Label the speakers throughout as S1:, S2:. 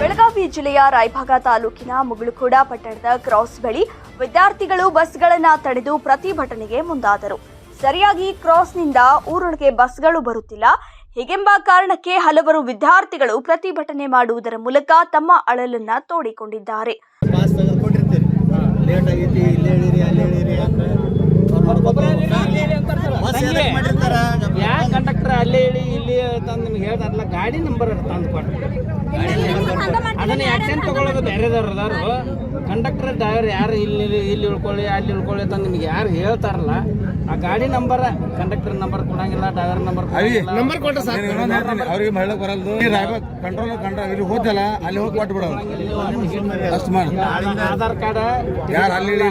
S1: ಬೆಳಗಾವಿ ಜಿಲ್ಲೆಯ ರಾಯಭಾಗ ತಾಲೂಕಿನ ಮುಗುಳುಕೂಡ ಪಟ್ಟಣದ ಕ್ರಾಸ್ ಬಳಿ ವಿದ್ಯಾರ್ಥಿಗಳು ಬಸ್ಗಳನ್ನು ತಡೆದು ಪ್ರತಿಭಟನೆಗೆ ಮುಂದಾದರು. ಸರಿಯಾಗಿ ಕ್ರಾಸ್ನಿಂದ ಊರೊಳಗೆ ಬಸ್ಗಳು ಬರುತ್ತಿಲ್ಲ. ಹೀಗೆಂಬ ಕಾರಣಕ್ಕೆ ಹಲವರು ವಿದ್ಯಾರ್ಥಿಗಳು ಪ್ರತಿಭಟನೆ ಮಾಡುವುದರ ಮೂಲಕ ತಮ್ಮ ಅಳಲನ್ನ ತೋಡಿಕೊಂಡಿದ್ದಾರೆ.
S2: ಯಾ ಕಂಡಕ್ಟರ್ ಅಲ್ಲೇ ಹೇಳಿ ಇಲ್ಲಿ ತಂದು ನಿಮ್ಗೆ ಹೇಳ್ತಾರಲ್ಲ ಗಾಡಿ ನಂಬರ್ ತಂದು ಕೊಟ್ಟು ಅದನ್ನ ಆಕ್ಷನ್ ತಗೊಳ್ಳೋದು ಬೇರೆದವ್ರು ಅದಾರು. ಕಂಡಕ್ಟರ್ ಡ್ರೈವರ್ ಯಾರು ಇಲ್ಲಿ ಇಲ್ಲಿ ಉಳ್ಕೊಳ್ಳಿ ಅಲ್ಲಿ ಉಳ್ಕೊಳ್ಳಿ ಅಂತ ನಿಮ್ಗೆ ಯಾರು ಹೇಳ್ತಾರಲ್ಲ ಆ ಗಾಡಿ ನಂಬರ್ ಕಂಡಕ್ಟರ್ ನಂಬರ್ ಕೊಡಂಗಿಲ್ಲ ಡ್ರೈವರ್ ನಂಬರ್ ನಂಬರ್ ಕೊಟ್ಟ
S3: ಅವ್ರಿಗೆ ಮಹಿಳಕ್ ಬರಲ್ದು. ಕಂಟ್ರೋಲ್ ಕಂಡ್ರ ಇಲ್ಲಿ ಹೋದಲ್ಲ ಅಲ್ಲಿ ಹೋಗಿ ಕೊಟ್ಬಿಡೋದು ಅಷ್ಟು ಮಾಡಿ.
S2: ಆಧಾರ್ ಕಾರ್ಡ್
S3: ಯಾರು ಅಲ್ಲಿ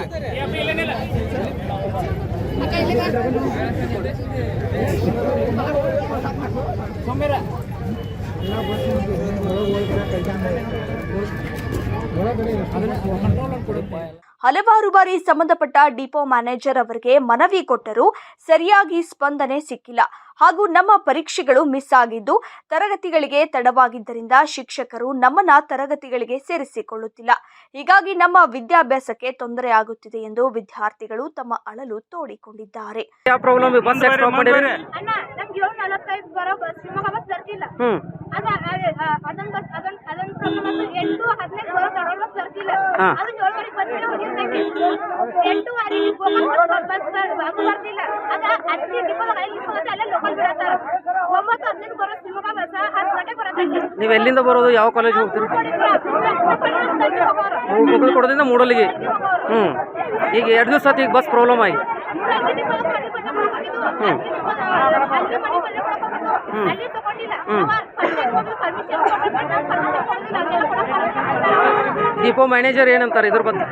S1: ಹಲವಾರು ಬಾರಿ ಸಂಬಂಧಪಟ್ಟ ಡಿಪೋ ಮ್ಯಾನೇಜರ್ ಅವರಿಗೆ ಮನವಿ ಕೊಟ್ಟರೂ ಸರಿಯಾಗಿ ಸ್ಪಂದನೆ ಸಿಕ್ಕಿಲ್ಲ. ಹಾಗೂ ನಮ್ಮ ಪರೀಕ್ಷೆಗಳು ಮಿಸ್ ಆಗಿದ್ದು ತರಗತಿಗಳಿಗೆ ತಡವಾಗಿದ್ದರಿಂದ ಶಿಕ್ಷಕರು ನಮ್ಮನ್ನ ತರಗತಿಗಳಿಗೆ ಸೇರಿಸಿಕೊಳ್ಳುತ್ತಿಲ್ಲ. ಹೀಗಾಗಿ ನಮ್ಮ ವಿದ್ಯಾಭ್ಯಾಸಕ್ಕೆ ತೊಂದರೆ ಆಗುತ್ತಿದೆ ಎಂದು ವಿದ್ಯಾರ್ಥಿಗಳು ತಮ್ಮ ಅಳಲು ತೋಡಿಕೊಂಡಿದ್ದಾರೆ.
S4: ಪ್ರಾಬ್ಲಮ್ ಬಸ್ ಯಾಕೆ ಸ್ಟಾಪ್ ಮಾಡಿರಿ.
S5: ಅಣ್ಣ ನಮ್ಗೆ ಏಳು ನಲವತ್ತೈದು ಬರೋ ಬಸ್ ಶಿವಮೊಗ್ಗ ಬಸ್ ಬರ್ತಿಲ್ಲ.
S4: ಹ್ಮ್.
S5: ಅದ ಅದೊಂದು ಬಸ್ ಅದೊಂದು ಅದೊಂದು ಪ್ರಾಬ್ಲಮ್ ಎಂಟು ಹದಿನೈದು ಬರೋ ಬರ್ತಿಲ್ಲ. ಅದನ್ನ ಏಳುವರೆಗೆ ಬಸ್ ಹೋಗಿರ್ತೈತಿ ಎಂಟುವರೆಗೆ ಗೋಕಾಕ್ ಬಸ್ ಬಸ್ ಬರ್- ಅದು ಬರ್ತಿಲ್ಲ ಅದ ಅಲ್ಲಿ ಡಿಪೋದಾಗ ಐದು ನಿಮಿಷ ಅಲ್ಲೇ ಲೋಕಲ್ ಬಿಡತ್ತಾರ ಒಂಬತ್ತು ಹದಿನೈದು ಬರೋ ಶಿವಮೊಗ್ಗ ಬಸ್ ಹತ್ತು ಗಂಟೆಗೆ ಬರತೈತಿ
S4: ನೀವು ಎಲ್ಲಿಂದ ಬರೋದು? ಯಾವ ಕಾಲೇಜ್ ಹೋಗ್ತೀರಿ? ಮುಗಿಲ್ ಕೊಡೋದ್ರಿಂದ ಮೂಡಲಿಗೆ ಹ್ಞೂ ಈಗ ಎರಡು ದಿವಸ ಈಗ ಬಸ್ ಪ್ರಾಬ್ಲಮ್ ಆಗಿ. ಹ್ಮ್.
S5: ತಗೊಂಡಿಲ್ಲ ಪರ್ಮಿಷನ್
S4: ಡಿಪೋ ಮ್ಯಾನೇಜರ್ ಏನಂತಾರೆ ಇದ್ರ ಬಗ್ಗೆ?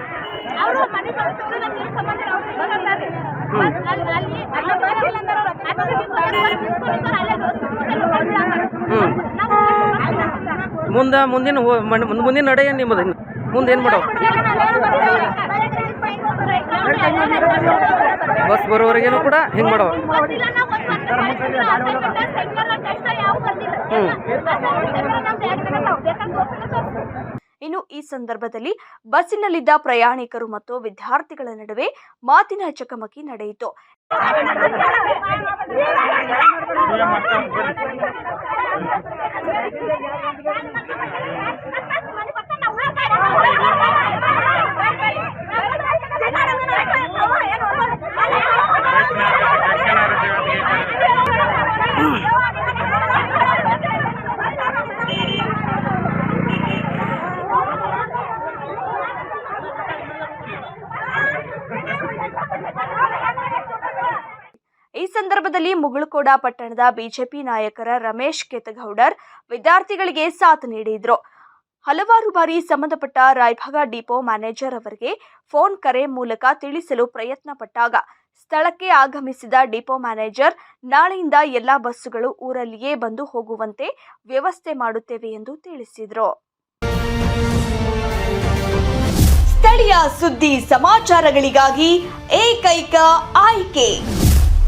S4: ಮುಂದ ಮುಂದಿನ ಮುಂದಿನ ನಡೆ ಏನು ನಿಮ್ಮದು? ಮುಂದೆ ಏನು ಮಾಡೋ ಬಸ್ ಬರೋವರೆಗೇನು ಕೂಡ ಹಿಂಗೆ ಮಾಡೋ
S5: ಗೊತ್ತಿಲ್ಲ,
S1: ಇನ್ನು ಈ ಸಂದರ್ಭದಲ್ಲಿ ಬಸ್ಸಿನಲ್ಲಿದ್ದ ಪ್ರಯಾಣಿಕರು ಮತ್ತು ವಿದ್ಯಾರ್ಥಿಗಳ ನಡುವೆ ಮಾತಿನ ಚಕಮಕಿ ನಡೆಯಿತು ಈ ಸಂದರ್ಭದಲ್ಲಿ ಮುಗುಳುಕೋಡ ಪಟ್ಟಣದ ಬಿಜೆಪಿ ನಾಯಕರ ರಮೇಶ್ ಕೆತಗೌಡರ್ ವಿದ್ಯಾರ್ಥಿಗಳಿಗೆ ಸಾಥ್ ನೀಡಿದ್ರು. ಹಲವಾರು ಬಾರಿ ಸಂಬಂಧಪಟ್ಟ ರಾಯಭಾಗ ಡಿಪೋ ಮ್ಯಾನೇಜರ್ ಅವರಿಗೆ ಫೋನ್ ಕರೆ ಮೂಲಕ ತಿಳಿಸಲು ಪ್ರಯತ್ನ ಪಟ್ಟಾಗ ಸ್ಥಳಕ್ಕೆ ಆಗಮಿಸಿದ ಡಿಪೋ ಮ್ಯಾನೇಜರ್, ನಾಳೆಯಿಂದ ಎಲ್ಲಾ ಬಸ್ಸುಗಳು ಊರಲ್ಲಿಯೇ ಬಂದು ಹೋಗುವಂತೆ ವ್ಯವಸ್ಥೆ ಮಾಡುತ್ತೇವೆ ಎಂದು ತಿಳಿಸಿದರು. ಸ್ಥಳೀಯ ಸುದ್ದಿ ಸಮಾಚಾರಗಳಿಗಾಗಿ ಏಕೈಕ ಆಯ್ಕೆ.